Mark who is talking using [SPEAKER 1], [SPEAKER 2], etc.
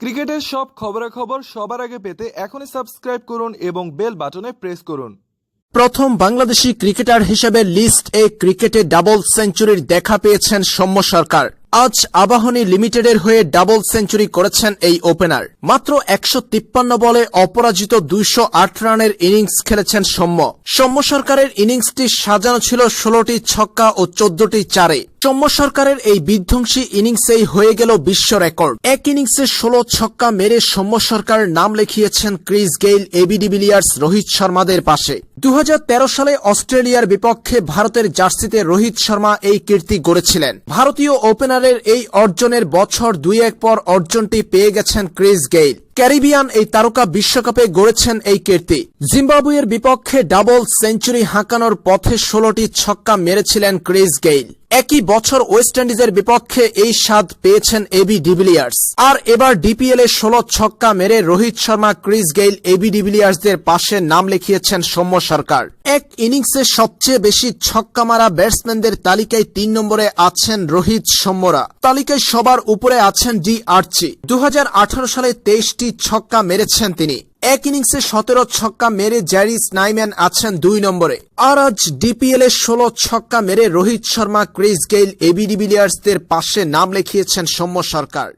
[SPEAKER 1] ক্রিকেটের সব খবরাখবর সবার আগে পেতে এখনই সাবস্ক্রাইব করুন এবং বেল বাটনে প্রেস করুন।
[SPEAKER 2] প্রথম বাংলাদেশি ক্রিকেটার হিসেবে লিস্ট এ ক্রিকেটে ডাবল সেঞ্চুরির দেখা পেয়েছেন সৌম্য সরকার। আজ আবাহনী লিমিটেডের হয়ে ডাবল সেঞ্চুরি করেছেন এই ওপেনার। মাত্র একশো তিপ্পান্ন বলে অপরাজিত দুইশো আট রানের ইনিংস খেলেছেন সৌম্য। সৌম্য সরকারের ইনিংসটি সাজানো ছিল ষোলোটি ছক্কা ও চোদ্দটি চারে। সৌম্য সরকারের এই বিধ্বংসী ইনিংসেই হয়ে গেল বিশ্ব রেকর্ড। এক ইনিংসে ষোলো ছক্কা মেরে সৌম্য সরকার নাম লিখিয়েছেন Chris Gayle AB de Villiers Rohit শর্মাদের পাশে। দু হাজার তেরো সালে অস্ট্রেলিয়ার বিপক্ষে ভারতের জার্সিতে রোহিত শর্মা এই কীর্তি গড়েছিলেন। ভারতীয় ওপেনারের এই অর্জনের বছর দুই এক পর অর্জনটি পেয়ে গেছেন ক্রিস গেইল। ক্যারিবিয়ান এই তারকা বিশ্বকাপে গড়েছেন এই কীর্তি। জিম্বাবুয়ের বিপক্ষে ডাবল সেঞ্চুরি হাঁকানোর পথে ষোলোটি ছক্কা মেরেছিলেন ক্রিস গেইল। একই বছর ওয়েস্ট ইন্ডিজের বিপক্ষে এই স্বাদ পেয়েছেন এবি ডিভিলিয়ার্স আর এবার ডিপিএল এ ষোলো ছক্কা মেরে Rohit Sharma, Chris Gayle AB ডিভিলিয়ার্সদের পাশে নাম লিখিয়েছেন সৌম্য সরকার। এক ইনিংসে সবচেয়ে বেশি ছক্কা মারা ব্যাটসম্যানদের তালিকায় তিন নম্বরে আছেন রোহিত সৌম্যরা। তালিকায় সবার উপরে আছেন ডি আর্চি। দু সালে তেইশটি ছক্কা মেরেছেন তিনি। এক ইনিংসে সতেরো ছক্কা মেরে জ্যারি স্নাইম্যান আছেন দুই নম্বরে। আর আজ ডিপিএল এ ষোলো ছক্কা মেরে Rohit Sharma, Chris Gayle AB ডিভিলিয়ার্সদের পাশে নাম লিখিয়েছেন সৌম্য সরকার।